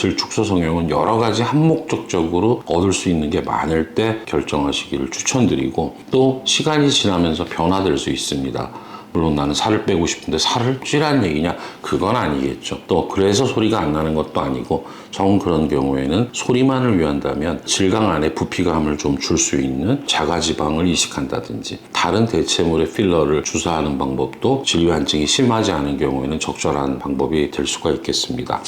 질 축소 성형은 여러 가지 한목적적으로 얻을 수 있는 게 많을 때 결정하시기를 추천드리고 또 시간이 지나면서 변화될 수 있습니다. 물론 나는 살을 빼고 싶은데 살을 찌라는 얘기냐? 그건 아니겠죠. 또 그래서 소리가 안 나는 것도 아니고 정 그런 경우에는 소리만을 위한다면 질강 안에 부피감을 좀 줄 수 있는 자가지방을 이식한다든지 다른 대체물의 필러를 주사하는 방법도 질환증이 심하지 않은 경우에는 적절한 방법이 될 수가 있겠습니다.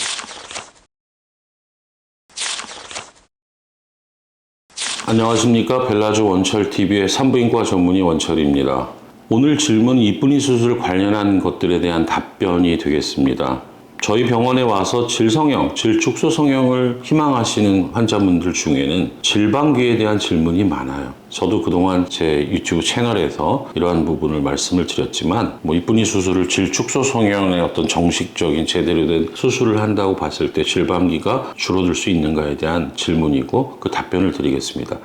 안녕하십니까 벨라조 원철TV의 산부인과 전문의 원철입니다. 오늘 질문 이쁜이 수술 관련한 것들에 대한 답변이 되겠습니다. 저희 병원에 와서 질성형, 질축소 성형을 희망하시는 환자분들 중에는 질방귀에 대한 질문이 많아요. 저도 그동안 제 유튜브 채널에서 이러한 부분을 말씀을 드렸지만 뭐 이쁜이 수술을 질축소 성형의 어떤 정식적인 제대로 된 수술을 한다고 봤을 때 질방귀가 줄어들 수 있는가에 대한 질문이고 그 답변을 드리겠습니다.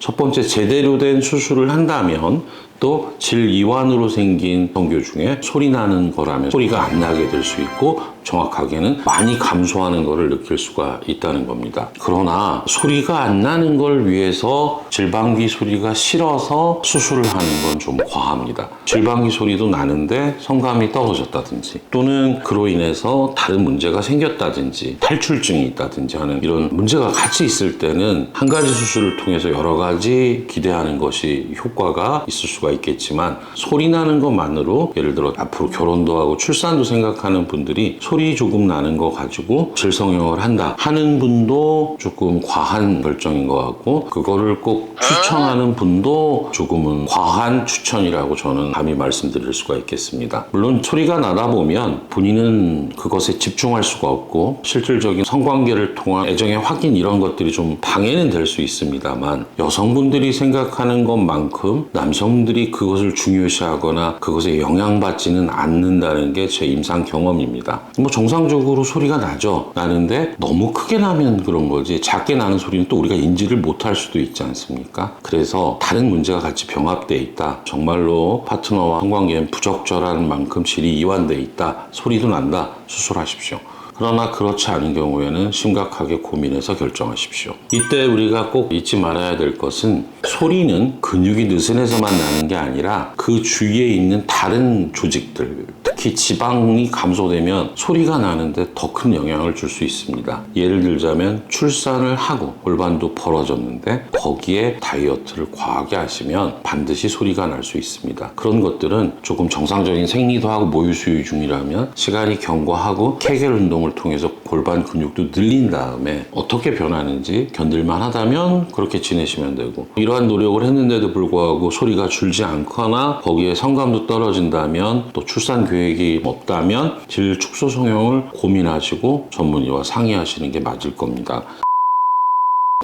첫 번째 제대로 된 수술을 한다면 또 질이완으로 생긴 성교 중에 소리 나는 거라면 소리가 안 나게 될 수 있고 정확하게는 많이 감소하는 것을 느낄 수가 있다는 겁니다. 그러나 소리가 안 나는 걸 위해서 질방귀 소리가 싫어서 수술을 하는 건 좀 과합니다. 질방귀 소리도 나는데 성감이 떨어졌다든지 또는 그로 인해서 다른 문제가 생겼다든지 탈출증이 있다든지 하는 이런 문제가 같이 있을 때는 한 가지 수술을 통해서 여러 가지 기대하는 것이 효과가 있을 수가 있겠지만 소리 나는 것만으로 예를 들어 앞으로 결혼도 하고 출산도 생각하는 분들이 소리 조금 나는 거 가지고 질성형을 한다 하는 분도 조금 과한 결정인 것 같고 그거를 꼭 추천하는 분도 조금은 과한 추천이라고 저는 감히 말씀드릴 수가 있겠습니다. 물론 소리가 나다 보면 본인은 그것에 집중할 수가 없고 실질적인 성관계를 통한 애정의 확인 이런 것들이 좀 방해는 될 수 있습니다만 여성분들이 생각하는 것만큼 남성들이 그것을 중요시하거나 그것에 영향받지는 않는다는 게 제 임상 경험입니다. 뭐 정상적으로 소리가 나죠. 나는데 너무 크게 나면 그런 거지 작게 나는 소리는 또 우리가 인지를 못할 수도 있지 않습니까? 그래서 다른 문제가 같이 병합돼 있다. 정말로 파트너와 성관계는 부적절한 만큼 질이 이완돼 있다. 소리도 난다. 수술하십시오. 그러나 그렇지 않은 경우에는 심각하게 고민해서 결정하십시오. 이때 우리가 꼭 잊지 말아야 될 것은 소리는 근육이 느슨해서만 나는 게 아니라 그 주위에 있는 다른 조직들, 특히 지방이 감소되면 소리가 나는데 더 큰 영향을 줄 수 있습니다. 예를 들자면 출산을 하고 골반도 벌어졌는데 거기에 다이어트를 과하게 하시면 반드시 소리가 날 수 있습니다. 그런 것들은 조금 정상적인 생리도 하고 모유 수유 중이라면 시간이 경과하고 케겔 운동을 통해서 골반 근육도 늘린 다음에 어떻게 변하는지 견딜만 하다면 그렇게 지내시면 되고 이러한 노력을 했는데도 불구하고 소리가 줄지 않거나 거기에 성감도 떨어진다면 또 출산 계획 이 없다면 질 축소 성형을 고민하시고 전문의와 상의하시는 게 맞을 겁니다.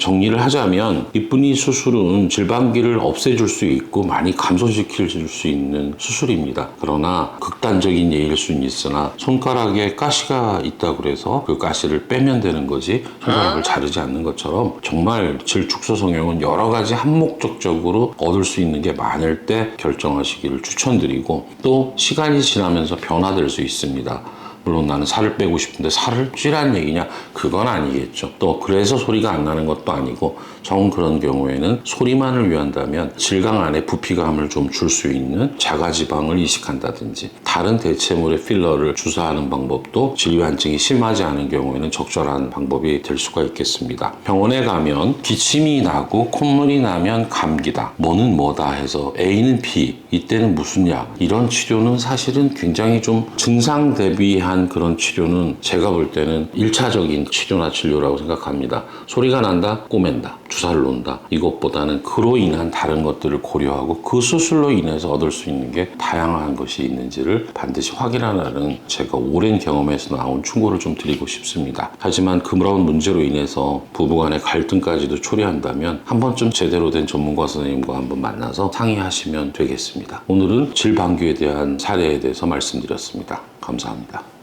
정리를 하자면 이쁜이 수술은 질방기를 없애줄 수 있고 많이 감소시킬 수 있는 수술입니다. 그러나 극단적인 예일 수는 있으나 손가락에 가시가 있다고 그래서 그 가시를 빼면 되는 거지 손가락을 자르지 않는 것처럼 정말 질축소 성형은 여러 가지 한목적적으로 얻을 수 있는 게 많을 때 결정하시기를 추천드리고 또 시간이 지나면서 변화될 수 있습니다. 물론 나는 살을 빼고 싶은데 살을 찌라는 얘기냐? 그건 아니겠죠. 또 그래서 소리가 안 나는 것도 아니고 정 그런 경우에는 소리만을 위한다면 질강 안에 부피감을 좀 줄 수 있는 자가지방을 이식한다든지 다른 대체물의 필러를 주사하는 방법도 질환증이 심하지 않은 경우에는 적절한 방법이 될 수가 있겠습니다. 병원에 가면 기침이 나고 콧물이 나면 감기다. 뭐는 뭐다 해서 A는 B, 이때는 무슨 약 이런 치료는 사실은 굉장히 좀 증상 대비 한 그런 치료는 제가 볼 때는 1차적인 치료나 진료라고 생각합니다. 소리가 난다, 꼬맨다, 주사를 놓는다. 이것보다는 그로 인한 다른 것들을 고려하고 그 수술로 인해서 얻을 수 있는 게 다양한 것이 있는지를 반드시 확인하라는 제가 오랜 경험에서 나온 충고를 좀 드리고 싶습니다. 하지만 그런 문제로 인해서 부부간의 갈등까지도 초래한다면 한 번쯤 제대로 된 전문가 선생님과 한번 만나서 상의하시면 되겠습니다. 오늘은 질방귀에 대한 사례에 대해서 말씀드렸습니다. 감사합니다.